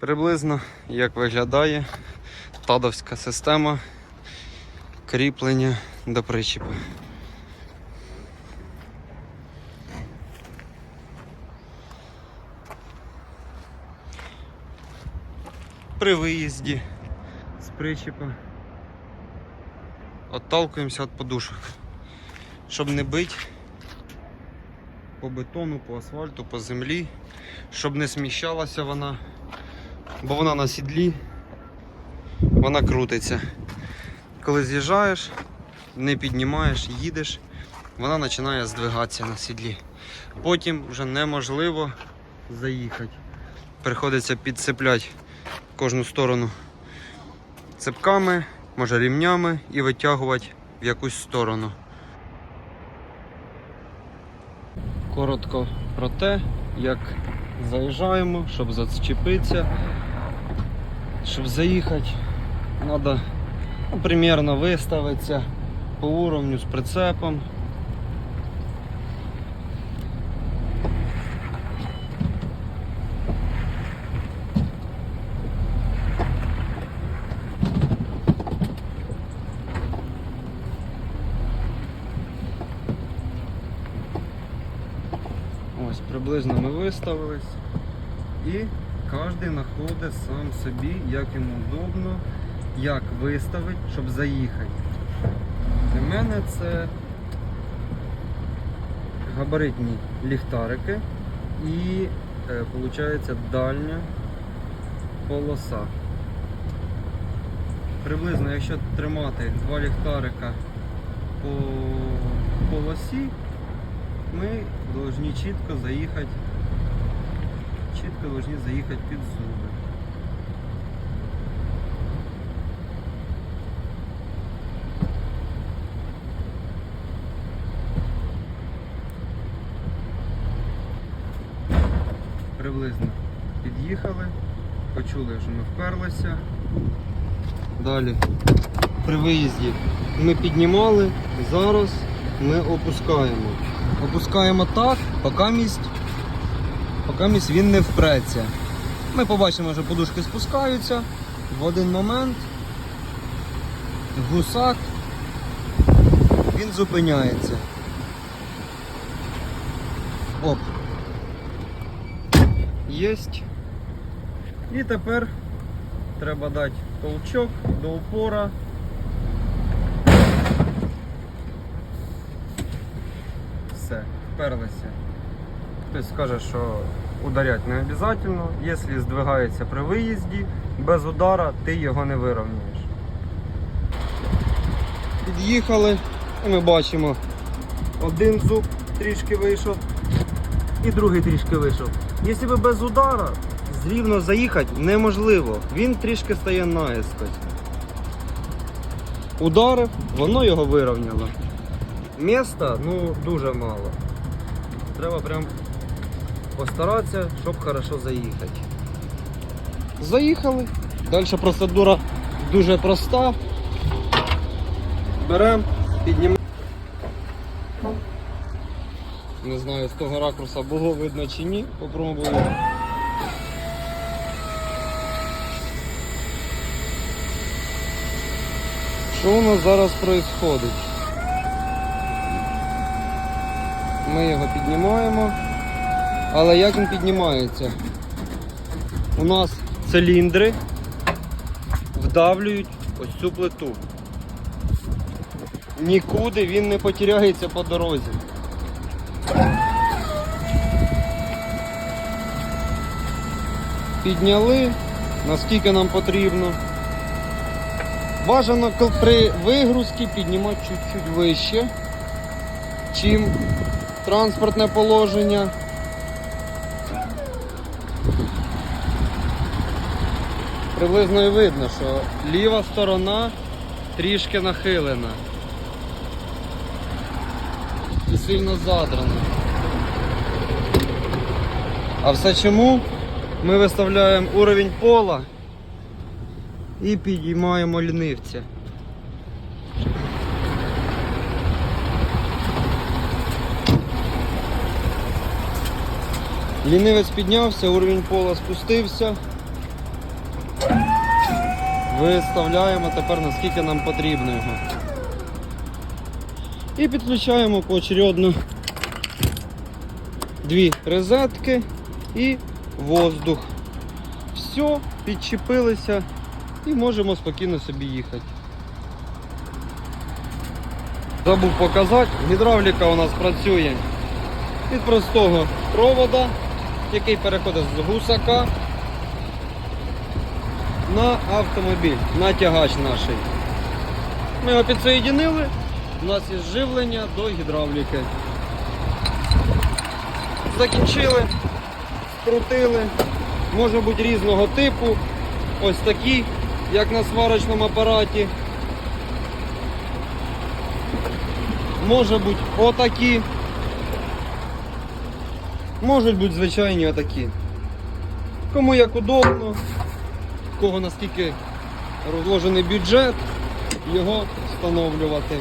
Приблизно як виглядає тадовська система кріплення до причіпа. При виїзді з причіпа отталкуємося від подушок, щоб не бити по бетону, по асфальту, по землі, щоб не сміщалася вона, бо вона на сідлі, вона крутиться. Коли з'їжджаєш, не піднімаєш, їдеш, вона починає здвигатися на сідлі. Потім вже неможливо заїхати. Приходиться підцепляти кожну сторону цепками, може рівнями і витягувати в якусь сторону. Коротко про те, як заїжджаємо, щоб зачепитися, щоб заїхати, треба ну, примерно виставитися по уровню з прицепом. Ось приблизно ми виставились. І кожен знаходить сам собі, як йому удобно, як виставити, щоб заїхати. Для мене це габаритні ліхтарики і е, виходить дальня полоса. Приблизно, якщо тримати два ліхтарика по полосі, ми должны чітко заїхати, чітко должны заїхати під зуби. Приблизно під'їхали, почули, що ми вперлися. Далі при виїзді ми піднімали, зараз ми опускаємо. Опускаємо так, поки мість, поки він не впреться. Ми побачимо, що подушки спускаються в один момент. Гусак він зупиняється. Оп. Єсть. І тепер треба дати толчок до упора. Все, вперлися. Хтось скаже, що ударять не обов'язково. Якщо здвигається при виїзді, без удара ти його не вирівнюєш. Під'їхали, і ми бачимо, один зуб трішки вийшов і другий трішки вийшов. Якщо без удара, зрівно заїхати неможливо. Він трішки стає наїскось. Ударив, воно його вирівняло. Міста ну дуже мало. Треба прям постаратися, щоб хорошо заїхати. Заїхали. Далі процедура дуже проста. Беремо, піднімаємо. Не знаю, з того ракурса було видно чи ні. Попробую. Що у нас зараз відбувається? Ми його піднімаємо. Але як він піднімається? У нас циліндри вдавлюють ось цю плиту. Нікуди він не потеряється по дорозі. Підняли, наскільки нам потрібно. Бажано при вигрузці піднімати чуть-чуть вище, чим транспортне положення. Приблизно і видно, що ліва сторона трішки нахилена і сильно задрана. А все чому? Ми виставляємо уровень пола і підіймаємо лінивця. Лінивець піднявся, уровень пола спустився. Виставляємо тепер наскільки нам потрібно його. І підключаємо поочередно дві розетки і воздух. Все, підчепилися і можемо спокійно собі їхати. Забув показати, гідравліка у нас працює від простого провода, який переходить з гусака на автомобіль, на тягач наш. Ми його підсоєдинили, у нас є живлення до гідравліки. Закінчили, скрутили, може бути різного типу, ось такі, як на сварочному апараті. Може бути отакі. Можуть бути звичайні отакі. Кому як удобно, кого наскільки розложений бюджет, його встановлювати.